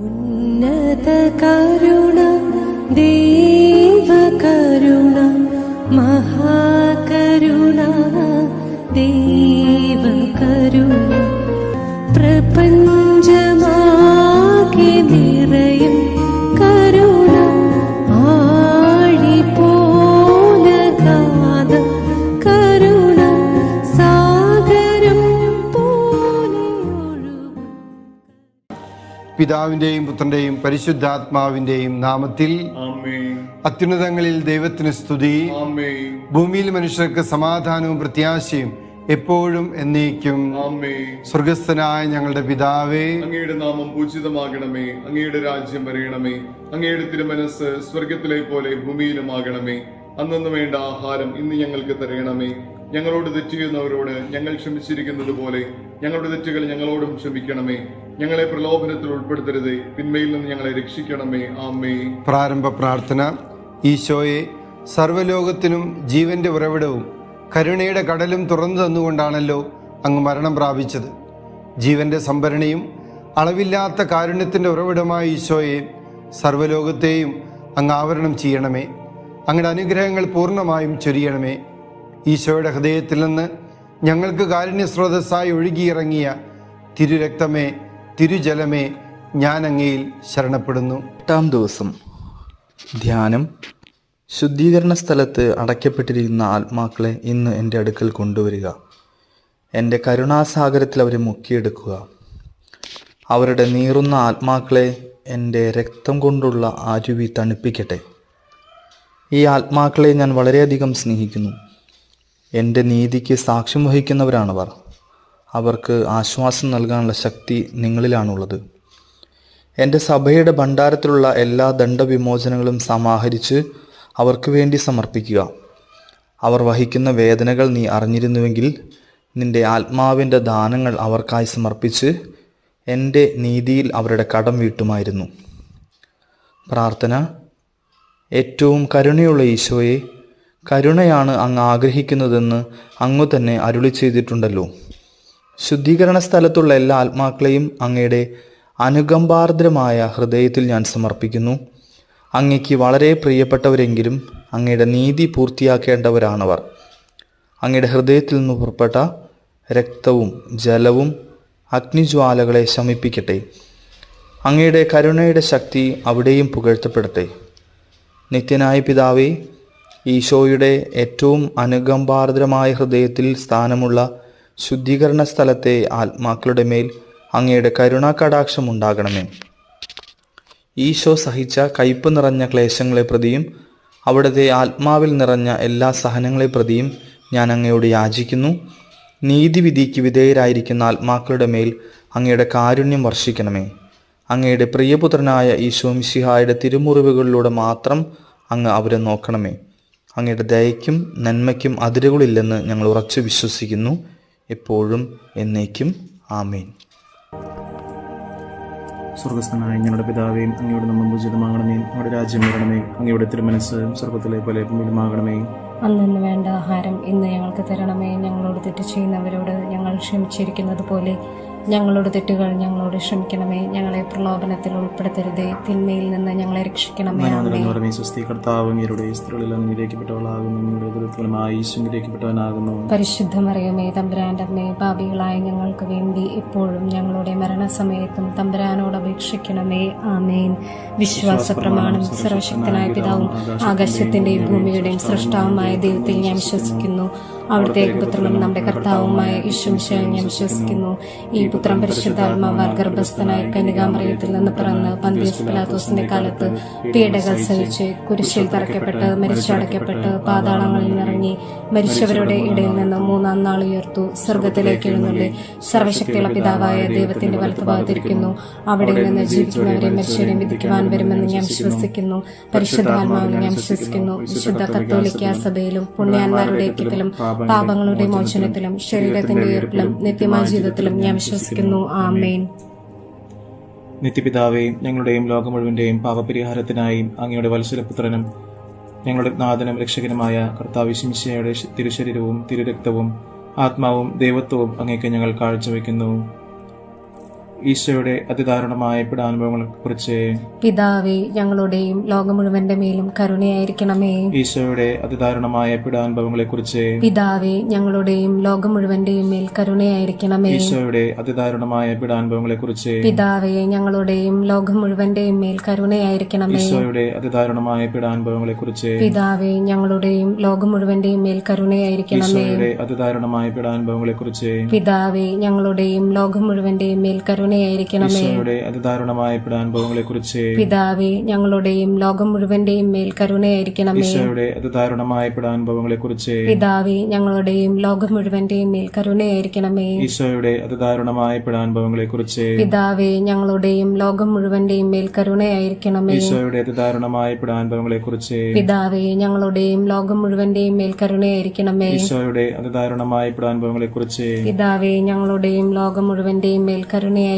ഉന്നത കരുണ ദൈവകരുണ പിതാവിന്റെയും പുത്രന്റെയും പരിശുദ്ധാത്മാവിന്റെയും നാമത്തിൽ അത്യുന്നതങ്ങളിൽ ദൈവത്തിന് സ്തുതി. ഭൂമിയിൽ മനുഷ്യർക്ക് സമാധാനവും പ്രത്യാശയും എപ്പോഴും എന്നേക്കും. സ്വർഗസ്ഥനായ ഞങ്ങളുടെ പിതാവേ. അങ്ങയുടെ നാമം പൂജിതമാകണമേ. അങ്ങയുടെ രാജ്യം വരയണമേ. അങ്ങയുടെ തിരുമനസ് സ്വർഗത്തിലെ പോലെ ഭൂമിയിലുമാകണമേ. അന്നു വേണ്ട ആഹാരം ഇന്ന് ഞങ്ങൾക്ക് തരയണമേ. ഞങ്ങളോട് തെറ്റ് ചെയ്യുന്നവരോട് ഞങ്ങൾ ക്ഷമിച്ചിരിക്കുന്നത് പോലെ ഞങ്ങളുടെ തെറ്റുകൾ ഞങ്ങളോടും ക്ഷമിക്കണമേ. ഞങ്ങളെ പ്രലോഭനത്തിൽ ഉൾപ്പെടുത്തരുത്. പിന്മയിൽ നിന്ന് ഞങ്ങളെ രക്ഷിക്കണമേ. ആമേ പ്രാരംഭ പ്രാർത്ഥന. ഈശോയെ സർവലോകത്തിനും ജീവന്റെ ഉറവിടവും കരുണയുടെ കടലും തുറന്നു തന്നുകൊണ്ടാണല്ലോ അങ്ങ് മരണം പ്രാപിച്ചത്. ജീവന്റെ സംഭരണിയും അളവില്ലാത്ത കാരുണ്യത്തിന്റെ ഉറവിടമായ ഈശോയെ സർവലോകത്തെയും അങ്ങ് ആവരണം ചെയ്യണമേ. അങ്ങയുടെ അനുഗ്രഹങ്ങൾ പൂർണമായും ചൊരിയണമേ. ഈശോയുടെ ഹൃദയത്തിൽ നിന്ന് ഞങ്ങൾക്ക് കാരുണ്യ സ്രോതസ്സായി ഒഴുകിയിറങ്ങിയ തിരുരക്തമേ തിരുജലമേ ഞാൻ അങ്ങയിൽ ശരണപ്പെടുന്നു. എട്ടാം ദിവസം ധ്യാനം. ശുദ്ധീകരണ സ്ഥലത്ത് അടയ്ക്കപ്പെട്ടിരിക്കുന്ന ആത്മാക്കളെ ഇന്ന് എന്റെ അടുക്കൽ കൊണ്ടുവരിക. എന്റെ കരുണാസാഗരത്തിൽ അവരെ മുക്കിയെടുക്കുക. അവരുടെ നീറുന്ന ആത്മാക്കളെ എന്റെ രക്തം കൊണ്ടുള്ള ആരുവി തണുപ്പിക്കട്ടെ. ഈ ആത്മാക്കളെ ഞാൻ വളരെയധികം സ്നേഹിക്കുന്നു. എന്റെ നീതിക്ക് സാക്ഷ്യം വഹിക്കുന്നവരാണവർ. അവർക്ക് ആശ്വാസം നൽകാനുള്ള ശക്തി നിങ്ങളിലാണുള്ളത്. എന്റെ സഭയുടെ ഭണ്ഡാരത്തിലുള്ള എല്ലാ ദണ്ഡവിമോചനങ്ങളും സമാഹരിച്ച് അവർക്ക് വേണ്ടി സമർപ്പിക്കുക. അവർ വഹിക്കുന്ന വേദനകൾ നീ അറിഞ്ഞിരുന്നുവെങ്കിൽ നിന്റെ ആത്മാവിന്റെ ദാനങ്ങൾ അവർക്കായി സമർപ്പിച്ച് എന്റെ നീതിയിൽ അവരുടെ കടം വീട്ടുമായിരുന്നു. പ്രാർത്ഥന. ഏറ്റവും കരുണയുള്ള ഈശോയെ കരുണയാണ് അങ്ങ് ആഗ്രഹിക്കുന്നതെന്ന് അങ്ങ് തന്നെ അരുളി ചെയ്തിട്ടുണ്ടല്ലോ ശുദ്ധീകരണ സ്ഥലത്തുള്ള എല്ലാ ആത്മാക്കളെയും അങ്ങയുടെ അനുകമ്പാർദ്രമായ ഹൃദയത്തിൽ ഞാൻ സമർപ്പിക്കുന്നു. അങ്ങയ്ക്ക് വളരെ പ്രിയപ്പെട്ടവരെങ്കിലും അങ്ങയുടെ നീതി പൂർത്തിയാക്കേണ്ടവരാണവർ. അങ്ങയുടെ ഹൃദയത്തിൽ നിന്ന് പുറപ്പെട്ട രക്തവും ജലവും അഗ്നിജ്വാലകളെ ശമിപ്പിക്കട്ടെ. അങ്ങയുടെ കരുണയുടെ ശക്തി അവിടെയും പുകഴ്ത്തപ്പെടട്ടെ. നിത്യനായ പിതാവേ ഈശോയുടെ ഏറ്റവും അനുകമ്പാർദ്രമായ ഹൃദയത്തിൽ സ്ഥാനമുള്ള ശുദ്ധീകരണ സ്ഥലത്തെ ആത്മാക്കളുടെ മേൽ അങ്ങയുടെ കരുണാകടാക്ഷം ഉണ്ടാകണമേ ഈശോ സഹിച്ച കയ്പ് നിറഞ്ഞ ക്ലേശങ്ങളെ പ്രതിയും അവിടുത്തെ ആത്മാവിൽ നിറഞ്ഞ എല്ലാ സഹനങ്ങളെ പ്രതിയും ഞാൻ അങ്ങയോട് യാചിക്കുന്നു. നീതിവിധിക്ക് വിധേയരായിരിക്കുന്ന ആത്മാക്കളുടെ മേൽ അങ്ങയുടെ കാരുണ്യം വർഷിക്കണമേ. അങ്ങയുടെ പ്രിയപുത്രനായ ഈശോ മിശിഹായുടെ തിരുമുറിവുകളിലൂടെ മാത്രം അങ്ങ് അവരെ നോക്കണമേ. അങ്ങയുടെ ദയയ്ക്കും നന്മയ്ക്കും അതിരുകളില്ലെന്ന് ഞങ്ങൾ ഉറച്ചു വിശ്വസിക്കുന്നു. എപ്പോഴും എന്നേക്കും. ആമേൻ. സ്വർഗസ്ഥനായ ഞങ്ങളുടെ പിതാവേയും അങ്ങയുടെ നമ്മൾ ഉചിതമാകണമേ അങ്ങയുടെ രാജ്യം വരണമേ. അങ്ങയുടെ തിരുമനസ് സ്വർഗത്തിലെ പോലെ ഭൂമിയിലുമാകണമേ അന്നു വേണ്ട ആഹാരം ഇന്ന് ഞങ്ങൾക്ക് തരണമേ. ഞങ്ങളോട് തെറ്റ് ചെയ്യുന്നവരോട് ഞങ്ങൾ ക്ഷമിച്ചിരിക്കുന്നത് പോലെ ഞങ്ങളോട് തെറ്റുകൾ ഞങ്ങളോട് ക്ഷമിക്കണമേ ഞങ്ങളെ പ്രലോഭനത്തിൽ ഉൾപ്പെടുത്തരുതേ തിന്മയിൽ നിന്ന് ഞങ്ങളെ രക്ഷിക്കണമേ പരിശുദ്ധമറിയമേ തമ്പുരാന്റെ അമ്മേ പാപികളായ ഞങ്ങൾക്ക് വേണ്ടി ഇപ്പോഴും ഞങ്ങളുടെ മരണസമയത്തും തമ്പുരാനോട് അപേക്ഷിക്കണമേ ആമേൻ. വിശ്വാസ പ്രമാണം സർവശക്തനായ പിതാവും ആകാശത്തിന്റെയും ഭൂമിയുടെയും സൃഷ്ടാവുമായ ദൈവത്തിൽ ഞാൻ വിശ്വസിക്കുന്നു. അവിടുത്തെ പുത്രനും നമ്മുടെ കർത്താവുമായ ഈശ്വംശയെ ഞാൻ വിശ്വസിക്കുന്നു. ഈ പുത്രം പരിശുദ്ധാത്മാവാൽ ഗർഭസ്ഥനായി കനികാമറിയത്തിൽ നിന്ന് പിറന്ന് പന്തീസ് പിലാത്തോസിന്റെ കാലത്ത് പീഡകൾ സഹിച്ച് കുരിശിൽ തറയ്ക്കപ്പെട്ട് മരിച്ചടയ്ക്കപ്പെട്ട് പാതാളങ്ങളിൽ നിറങ്ങി മരിച്ചവരുടെ ഇടയിൽ നിന്ന് മൂന്നാം നാൾ ഉയർത്തു. സ്വർഗത്തിലേക്ക് എഴുന്നള്ളി. സർവശക്തിയുള്ള പിതാവായ ദൈവത്തിന്റെ വലത്തുഭാഗത്തിരിക്കുന്നു അവിടെ നിന്ന് ജീവിക്കുന്നവരെ മരിച്ചവരെ വിധിക്കുവാൻ വരുമെന്ന് ഞാൻ വിശ്വസിക്കുന്നു. പരിശുദ്ധാത്മാവിനെ ഞാൻ വിശ്വസിക്കുന്നു. വിശുദ്ധ കത്തോലിക്ക സഭയിലും പുണ്യാന്മാരുടെ ഐക്യത്തിലും പാപങ്ങളുടെ മോചനത്തിലും ശരീരത്തിന്റെ ഉയർപ്പിലും നിത്യമായ ജീവിതത്തിലും ഞാൻ വിശ്വസിക്കുന്നു. ആമേൻ. നിത്യപിതാവേയും ഞങ്ങളുടെയും ലോകം മുഴുവന്റെയും പാപപരിഹാരത്തിനായി അങ്ങയുടെ വത്സരപുത്രനും ഞങ്ങളുടെ നാഥനും രക്ഷകനുമായ കർത്താവ് ശിംശയുടെ തിരുശരീരവും തിരുരക്തവും ആത്മാവും ദൈവത്വവും അങ്ങേക്ക് ഞങ്ങൾ കാഴ്ചവെക്കുന്നു. ഈശോയുടെ അതിദാരുണമായ പിടാനുഭവങ്ങളെ കുറിച്ച് പിതാവേ ഞങ്ങളുടെയും ലോകം മുഴുവന്റെ മേലും കരുണയായിരിക്കണമേ. ഈശോയുടെ അതിദാരുണമായ പിടാനുഭവങ്ങളെ കുറിച്ച് പിതാവേ ഞങ്ങളുടെയും ലോകം മുഴുവന്റെയും മേൽ കരുണയായിരിക്കണമേ. ഈശോയുടെ അതിദാരുണമായ പിടാനുഭവങ്ങളെ കുറിച്ച് പിതാവേ ഞങ്ങളുടെയും ലോകം മുഴുവന്റെയും മേൽ കരുണയായിരിക്കണമേ. ഈശോയുടെ അതിദാരുണമായ പിടാനുഭവങ്ങളെ കുറിച്ച് പിതാവേ ഞങ്ങളുടെയും ലോകം മുഴുവന്റെയും മേൽ കരുണയായിരിക്കണമേ. ഈശോയുടെ അതിദാരുണമായ പിടാനുഭവങ്ങളെ കുറിച്ച് പിതാവേ ഞങ്ങളുടെയും ലോകം മുഴുവന്റെയും മേൽ കരുണയായിരിക്കണമേ അതിദാരുണമായ പീഡാനുഭവങ്ങളെ കുറിച്ച് പിതാവേ ഞങ്ങളുടെയും ലോകം മുഴുവന്റെയും മേൽ കരുണയായിരിക്കണമേ ഈശോയുടെ അതിദാരുണമായ പീഡാനുഭവങ്ങളെ കുറിച്ച് പിതാവേ ഞങ്ങളുടെയും ലോകം മുഴുവന്റെയും മേൽ കരുണയായിരിക്കണമേ ഈശോയുടെ അതിദാരുണമായ പിടാനുഭവങ്ങളെ കുറിച്ച് പിതാവേ ഞങ്ങളുടെയും ലോകം മുഴുവന്റെയും മേൽ കരുണയായിരിക്കണമേ ഈശോയുടെ അതിദാരുണമായ പിടാനുഭവങ്ങളെ കുറിച്ച് പിതാവേ ഞങ്ങളുടെയും ലോകം മുഴുവന്റെയും മേൽ കരുണയായിരിക്കണമേ ഈശോയുടെ അതിദാരുണമായ പിടാനുഭവങ്ങളെ കുറിച്ച് പിതാവേ ഞങ്ങളുടെയും ലോകം മുഴുവന്റെയും മേൽ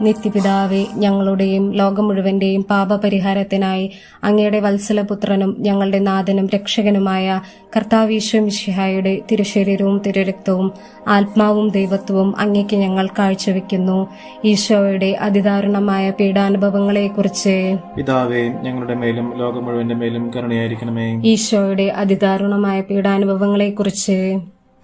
നിത്യപിതാവേ ഞങ്ങളുടെയും ലോകം മുഴുവന്റെയും പാപപരിഹാരത്തിനായി അങ്ങയുടെ വത്സലപുത്രനും ഞങ്ങളുടെ നാഥനും രക്ഷകനുമായ കർത്താവീശ്വമിഷിഹായുടെ തിരുശരീരവും തിരുരക്തവും ആത്മാവും ദൈവത്വവും അങ്ങേക്ക് ഞങ്ങൾ കാഴ്ചവെക്കുന്നു. ഈശോയുടെ അതിദാരുണമായ പീഡാനുഭവങ്ങളെക്കുറിച്ച് പിതാവേ ഞങ്ങളുടെ മേലും ലോകം മുഴുവന്റെ മേലും കരുണയായിരിക്കണമേ. ഈശോയുടെ അതിദാരുണമായ പീഡാനുഭവങ്ങളെക്കുറിച്ച്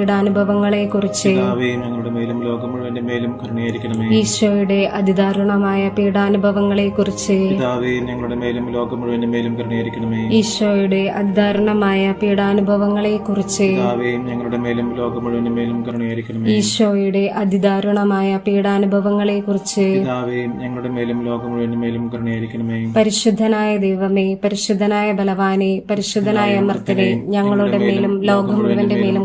പീഡാനുഭവങ്ങളെക്കുറിച്ച് ഞങ്ങളുടെ മേലും ലോകം മുഴുവന്റെ മേലും കരുണയായിരിക്കണമേ. ഈശോയുടെ അതിദാരുണമായ പീഡാനുഭവങ്ങളെക്കുറിച്ച് ഞങ്ങളുടെ മേലും ലോകം മുഴുവന്റെ മേലും കരുണയായിരിക്കണമേ. ഈശോയുടെ അതിദാരുണമായ പീഡാനുഭവങ്ങളെക്കുറിച്ച് ഞങ്ങളുടെ മേലും ലോകം മുഴുവന്റെ മേലും കരുണയായിരിക്കണമേ. ഈശോയുടെ അതിദാരുണമായ പീഡാനുഭവങ്ങളെക്കുറിച്ച് ഞങ്ങളുടെ മേലും ലോകം മുഴുവന്റെ മേലും കരുണയായിരിക്കണമേ. പരിശുദ്ധനായ ദൈവമേ പരിശുദ്ധനായ ബലവാനെ പരിശുദ്ധനായ അമർത്തനെ ഞങ്ങളുടെ മേലും ലോകം മുഴുവന്റെ മേലും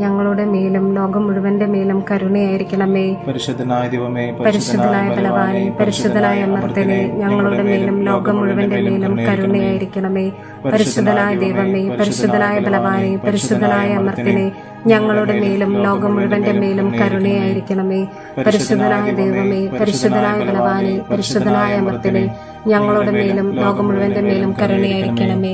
ഞങ്ങളുടെ മേലും ലോകം മുഴുവന്റെ മേലും കരുണയായിരിക്കണമേ. പരിശുദ്ധനായ ദൈവമേ പരിശുദ്ധനായ ബലവാനെ പരിശുദ്ധനായ അമർത്തനെ ഞങ്ങളുടെ മേലും ലോകം മുഴുവന്റെ മേലും കരുണയായിരിക്കണമേ. പരിശുദ്ധനായ ദൈവമേ പരിശുദ്ധനായ ബലവാനെ പരിശുദ്ധനായ അമർത്തനെ ഞങ്ങളുടെ മേലും ലോകം മുഴുവന്റെ മേലും കരുണയായിരിക്കണമേ. പരിശുദ്ധനായ ദൈവമേ പരിശുദ്ധനായ ബലവാനെ പരിശുദ്ധനായ അമർത്തനെ ഞങ്ങളുടെ മേലും ലോകം മുഴുവന്റെ മേലും കരുണയായിരിക്കണമേ.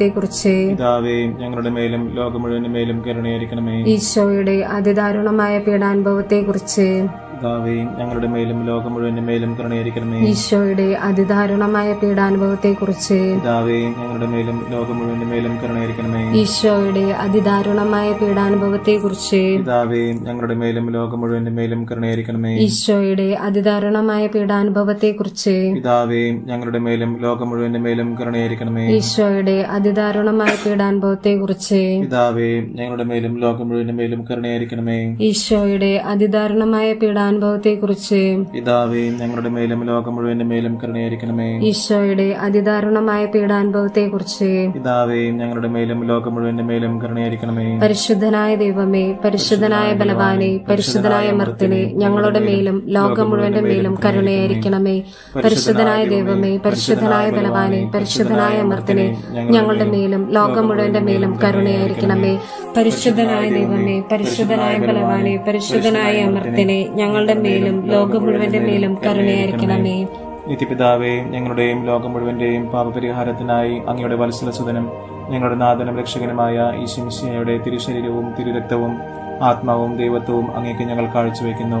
പിതാവേയും ഞങ്ങളുടെ മേലും ലോകം മുഴുവന്റെ മേലും കരുണയായിരിക്കണമേ. ഈശോയുടെ അതിദാരുണമായ പീഡാനുഭവത്തെക്കുറിച്ച് പിതാവേയും ഞങ്ങളുടെ മേലും ലോകം മുഴുവന്റെ മേലും കരുണയായിരിക്കണമേ. ഈശോയുടെ അതിദാരുണമായ പീഡാനുഭവത്തെക്കുറിച്ച് പിതാവേയും ഞങ്ങളുടെ മേലും ലോകം മുഴുവന്റെ മേലും കരുണയായിരിക്കണമേ. ഈശോയുടെ അതിദാരുണമായ പീഡാനുഭവത്തെക്കുറിച്ച് പിതാവേയും ഞങ്ങളുടെ മേലും ലോകം മുഴുവന്റെ മേലും കരുണയായിരിക്കണമേ. ഈശോയുടെ അതിദാരുണമായ പീഡാനുഭവത്തെക്കുറിച്ച് പിതാവേയും ഞങ്ങളുടെ മേലും ലോകം മുഴുവന്റെ മേലും കരുണയായിരിക്കണമേ. ഈശോയുടെ അതിദാരുണമായ പീഡാനുഭവത്തെക്കുറിച്ച് പിതാവേയും ഞങ്ങളുടെ മേലും ലോകം മുഴുവന്റെ മേലും കരുണയായിരിക്കണമേ. ഈശോയുടെ അതിദാരുണമായ പീഡാനുഭവത്തെക്കുറിച്ച് പിതാവേ ഞങ്ങളുടെ മേലും ലോകം മുഴുവന്റെ മേലും കരുണയായിരിക്കണമേ. ഈശോയുടെ അതിദാരുണമായ പീഡാനുഭവത്തെക്കുറിച്ച് പിതാവേ ഞങ്ങളുടെ മേലും ലോകം മുഴുവന്റെ മേലും കരുണയായിരിക്കണമേ. പരിശുദ്ധനായ ദൈവമേ പരിശുദ്ധനായ ബലവാനെ പരിശുദ്ധനായ മർത്തിനെ ഞങ്ങളുടെ മേലും ലോകം മുഴുവന്റെ മേലും കരുണയായിരിക്കണമേ. പരിശുദ്ധനായ ദൈവമേ പരിശുദ്ധനായ ബലവാനെ പരിശുദ്ധനായ മർത്തിനെ ഞങ്ങളുടെ മേലും ലോകം മുഴുവന്റെ മേലും കരുണയായിരിക്കണമേ. പരിശുദ്ധനായ ദൈവമേ പരിശുദ്ധനായ ബലവാനെ പരിശുദ്ധനായ അമർത്തിനെ ഞങ്ങളുടെ മേലും ലോകം മുഴുവന്റെ മേലും കരുണയായിരിക്കണമേ. നിത്യപിതാവേ ഞങ്ങളുടെയും ലോകം മുഴുവന്റെയും പാപപരിഹാരത്തിനായി അങ്ങയുടെ വത്സലസുതനും ഞങ്ങളുടെ നാഥനും രക്ഷകനുമായ ഈശ്വമിശിയുടെ തിരുശരീരവും തിരുരക്തവും ആത്മാവും ദൈവത്വവും അങ്ങേക്ക് ഞങ്ങൾ കാഴ്ചവെക്കുന്നു.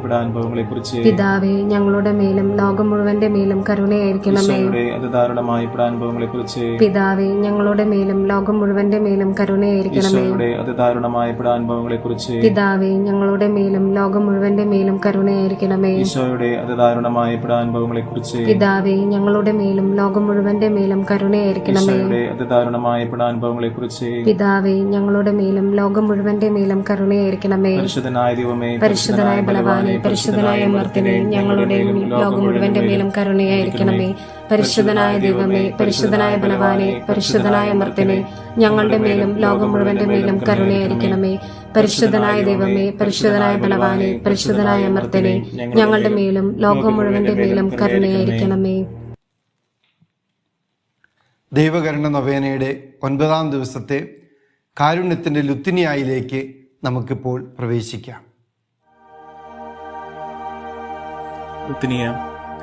അതിദാരുണമായ പിടാനുഭവങ്ങളെക്കുറിച്ച് പിതാവേ ഞങ്ങളുടെ മേലും ലോകം മുഴുവന്റെ മേലും കരുണയായിരിക്കണമേ. അതിദാരുണമായ അനുഭവങ്ങളെക്കുറിച്ച് പിതാവേ ഞങ്ങളുടെ മേലും ലോകം മുഴുവന്റെ മേലും കരുണയായിരിക്കണമേ. അതിദാരുണമായ അനുഭവങ്ങളെക്കുറിച്ച് പിതാവേ ഞങ്ങളുടെ മേലും ലോകം മുഴുവന്റെ മേലും കരുണയായിരിക്കണമേ. ഈശോയുടെ അതിദാരുണമായ അനുഭവങ്ങളെക്കുറിച്ച് പിതാവേ ഞങ്ങളുടെ മേലും ലോകം മുഴുവന്റെ മേലും കരുണയായിരിക്കണമേ. അതിദാരുണമായ അനുഭവങ്ങളെക്കുറിച്ച് പിതാവേ ഞങ്ങളുടെ മേലും ലോകം മുഴുവന്റെ മേലും കരുണയായിരിക്കണമേ. പരിശുദ്ധനായ ദൈവമേ പരിശുദ്ധനായ പരിശുദ്ധനായ അമർത്തിനെ ഞങ്ങളുടെയും ലോകം മുഴുവന്റെ മേലും കരുണയായിരിക്കണമേ. പരിശുദ്ധനായ ദൈവമേ പരിശുദ്ധനായ ബലവാനെ പരിശുദ്ധനായ മർദ്ദനെ ഞങ്ങളുടെ മേലും ലോകം മുഴുവന്റെ മേലും കരുണയായിരിക്കണമേ. പരിശുദ്ധനായ ദൈവമേ പരിശുദ്ധനായ ബലവാനെ പരിശുദ്ധനായ മർദ്ദനെ ഞങ്ങളുടെ മേലും ലോകം മുഴുവന്റെ മേലും കരുണയായിരിക്കണമേ. ദൈവകരണ നൊവേനയുടെ ഒൻപതാം ദിവസത്തെ കാരുണ്യത്തിന്റെ ലുത്തിനിയായിലേക്ക് നമുക്കിപ്പോൾ പ്രവേശിക്കാം. उतनी है।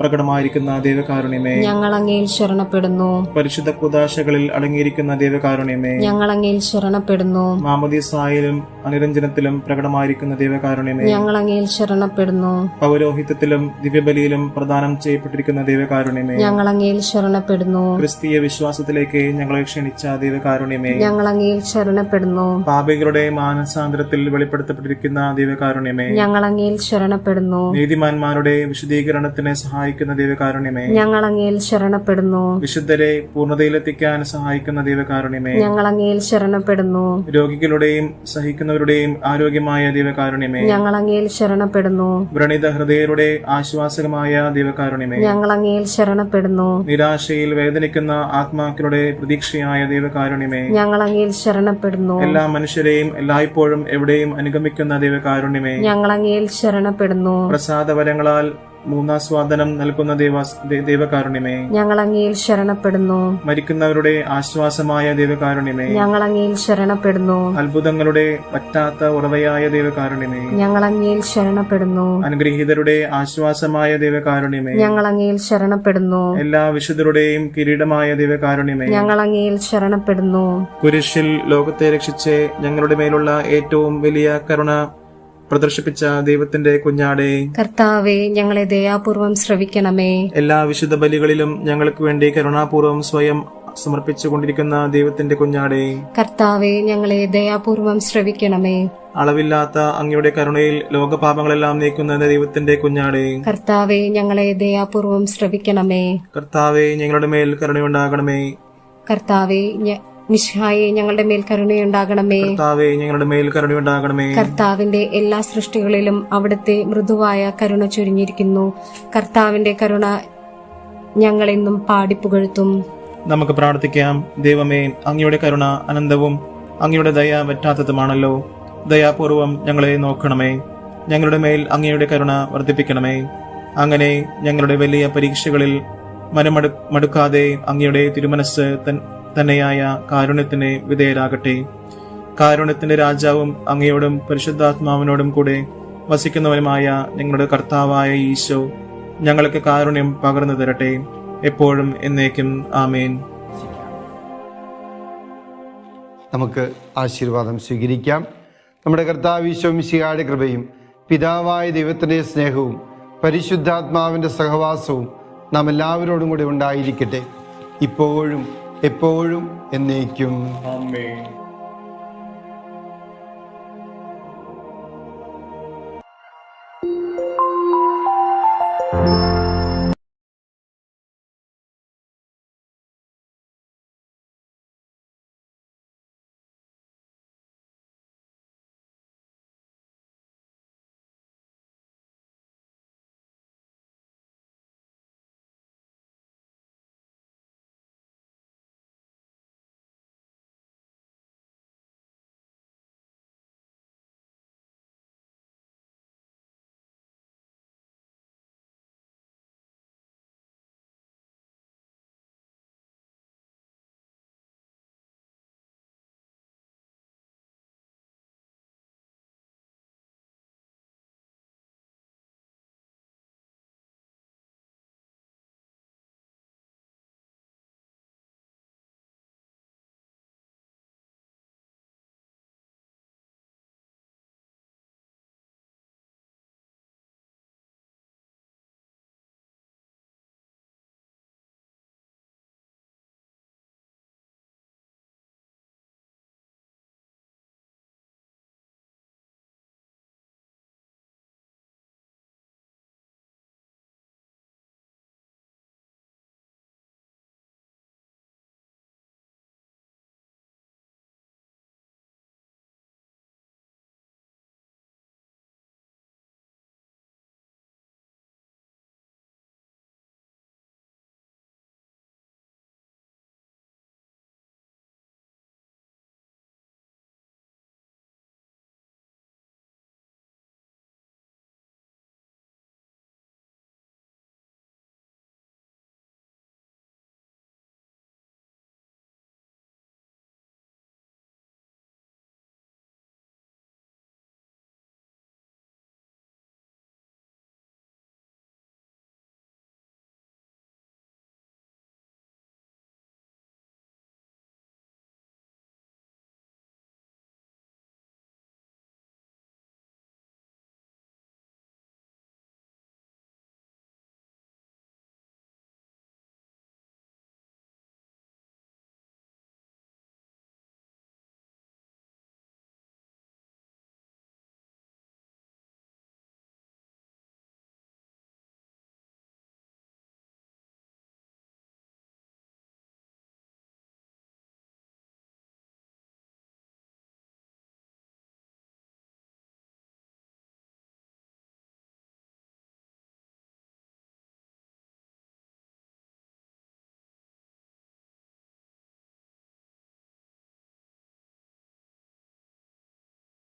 പ്രകടമായിരിക്കുന്ന ദൈവകാരുണ്യമേ. ഞങ്ങൾ അങ്ങയിൽ ശരണപ്പെടുന്നു. പരിശുദ്ധ കുദാശകളിൽ അടങ്ങിയിരിക്കുന്ന ദൈവകാരുണ്യമേ. ഞങ്ങൾ അങ്ങയിൽ ശരണപ്പെടുന്നു. മാമതിസായാലും അനുരഞ്ജനത്തിലും പ്രകടമായിരിക്കുന്ന ദൈവകാരുണ്യമേ. ഞങ്ങൾ അങ്ങയിൽ ശരണപ്പെടുന്നു. പൗരോഹിത്യത്തിലും ദിവ്യബലിയിലും പ്രദാനം ചെയ്യപ്പെട്ടിരിക്കുന്ന ദൈവകാരുണ്യമേ. ഞങ്ങൾ അങ്ങയിൽ ശരണപ്പെടുന്നു. ക്രിസ്തീയ വിശ്വാസത്തിലേക്ക് ഞങ്ങളെ ക്ഷണിച്ച ദൈവകാരുണ്യമേ. ഞങ്ങൾ അങ്ങയിൽ ശരണപ്പെടുന്നു. പാപികളുടെ മാനസാന്തരത്തിൽ വെളിപ്പെടുത്തപ്പെട്ടിരിക്കുന്ന ദൈവകാരുണ്യമേ. ഞങ്ങൾ അങ്ങയിൽ ശരണപ്പെടുന്നു. നീതിമാന്മാരുടെ വിശദീകരണത്തിന് സഹായിക്കുന്ന ദൈവകാരുണ്യമേ. ഞങ്ങൾ അങ്ങയിൽ ശരണപ്പെടുന്നു. വിശുദ്ധരെ പൂർണതയിലെത്തിക്കാൻ സഹായിക്കുന്ന ദൈവകാരുണ്യമേ. ഞങ്ങൾ അങ്ങയിൽ ശരണപ്പെടുന്നു. രോഗികളുടെയും സഹിക്കുന്നവരുടെയും ആരോഗ്യമായ ദൈവകാരുണ്യമേ. ഞങ്ങൾ അങ്ങയിൽ ശരണപ്പെടുന്നു. വ്രണിത ഹൃദയരുടെ ആശ്വാസകമായ ദൈവകാരുണ്യമേ. ഞങ്ങൾ അങ്ങയിൽ ശരണപ്പെടുന്നു. നിരാശയിൽ വേദനിക്കുന്ന ആത്മാക്കളുടെ പ്രതീക്ഷയായ ദൈവകാരുണ്യമേ. ഞങ്ങൾ അങ്ങയിൽ ശരണപ്പെടുന്നു. എല്ലാ മനുഷ്യരെയും എല്ലായ്പ്പോഴും എവിടെയും അനുഗമിക്കുന്ന ദൈവകാരുണ്യമേ. ഞങ്ങൾ അങ്ങയിൽ ശരണപ്പെടുന്നു. പ്രസാദവരങ്ങളാൽ മൂന്നാസ്വാദനം നൽകുന്ന ദൈവകാരുണ്യമേ. ഞങ്ങൾ അങ്ങയിൽ ശരണപ്പെടുന്നു. മരിക്കുന്നവരുടെ ആശ്വാസമായ ദൈവകാരുണ്യമേ. ഞങ്ങൾ അങ്ങയിൽ ശരണപ്പെടുന്നു. അത്ഭുതങ്ങളുടെ പറ്റാത്ത ഉറവയായ ദൈവകാരുണ്യമേ. ഞങ്ങൾ അങ്ങയിൽ ശരണപ്പെടുന്നു. അനുഗ്രഹീതരുടെ ആശ്വാസമായ ദൈവകാരുണ്യമേ. ഞങ്ങൾ അങ്ങയിൽ ശരണപ്പെടുന്നു. എല്ലാ വിശുദ്ധരുടെയും കിരീടമായ ദൈവകാരുണ്യമേ. ഞങ്ങൾ അങ്ങയിൽ ശരണപ്പെടുന്നു. കുരിശിൽ ലോകത്തെ രക്ഷിച്ച് ഞങ്ങളുടെ മേലുള്ള ഏറ്റവും വലിയ കരുണ പ്രദർശിപ്പിച്ച ദൈവത്തിന്റെ കുഞ്ഞാടെ കർത്താവെ ഞങ്ങളെ ദയാപൂർവം ശ്രവിക്കണമേ. എല്ലാ വിശുദ്ധ ബലികളിലും ഞങ്ങൾക്ക് വേണ്ടി കരുണാപൂർവം സ്വയം സമർപ്പിച്ചുകൊണ്ടിരിക്കുന്ന ദൈവത്തിന്റെ കുഞ്ഞാടെ കർത്താവെ ഞങ്ങളെ ദയാപൂർവം ശ്രവിക്കണമേ. അളവില്ലാത്ത അങ്ങയുടെ കരുണയിൽ ലോകപാപങ്ങളെല്ലാം നീക്കുന്ന ദൈവത്തിന്റെ കുഞ്ഞാടെ കർത്താവെ ഞങ്ങളെ ദയാപൂർവം ശ്രവിക്കണമേ. കർത്താവെ ഞങ്ങളുടെ മേൽ കരുണയുണ്ടാകണമേ. കർത്താവെ മിശിഹായെ ഞങ്ങളുടെ മേൽ കരുണയുണ്ടാകണമേ. കർത്താവെ ഞങ്ങളുടെ മേൽ കരുണയുണ്ടാകണമേ. കർത്താവിന്റെ എല്ലാ സൃഷ്ടികളിലും അവിടുത്തെ മൃദുവായ കരുണ ചൊരിഞ്ഞിരിക്കുന്നു. കർത്താവിന്റെ കരുണ ഞങ്ങളെന്നും പാടിപ്പുകഴുത്തും നമുക്ക് പ്രാർത്ഥിക്കാം. ദൈവമേ അങ്ങയുടെ കരുണ അനന്തവും അങ്ങയുടെ ദയ പറ്റാത്തതുമാണല്ലോ. ദയാപൂർവം ഞങ്ങളെ നോക്കണമേ. ഞങ്ങളുടെ മേൽ അങ്ങയുടെ കരുണ വർദ്ധിപ്പിക്കണമേ. അങ്ങനെ ഞങ്ങളുടെ വലിയ പരീക്ഷകളിൽ മനമടു മടുക്കാതെ അങ്ങയുടെ തിരുമനസ് തൻ- തന്നെയായ കാരുണ്യത്തിന് വിധേയരാകട്ടെ. കാരുണ്യത്തിന്റെ രാജാവും അങ്ങയോടും പരിശുദ്ധാത്മാവിനോടും കൂടെ വസിക്കുന്നവനുമായ ഞങ്ങളുടെ കർത്താവായ ഈശോ ഞങ്ങൾക്ക് കാരുണ്യം പകർന്നു തരട്ടെ. എപ്പോഴും എന്നേക്കും ആമേൻ. നമുക്ക് ആശീർവാദം സ്വീകരിക്കാം. നമ്മുടെ കർത്താവ് ഈശോ മിശിഹായുടെ കൃപയും പിതാവായ ദൈവത്തിന്റെ സ്നേഹവും പരിശുദ്ധാത്മാവിന്റെ സഹവാസവും നാം എല്ലാവരോടും കൂടെ ഉണ്ടായിരിക്കട്ടെ. ഇപ്പോഴും എപ്പോഴും എന്നേക്കും.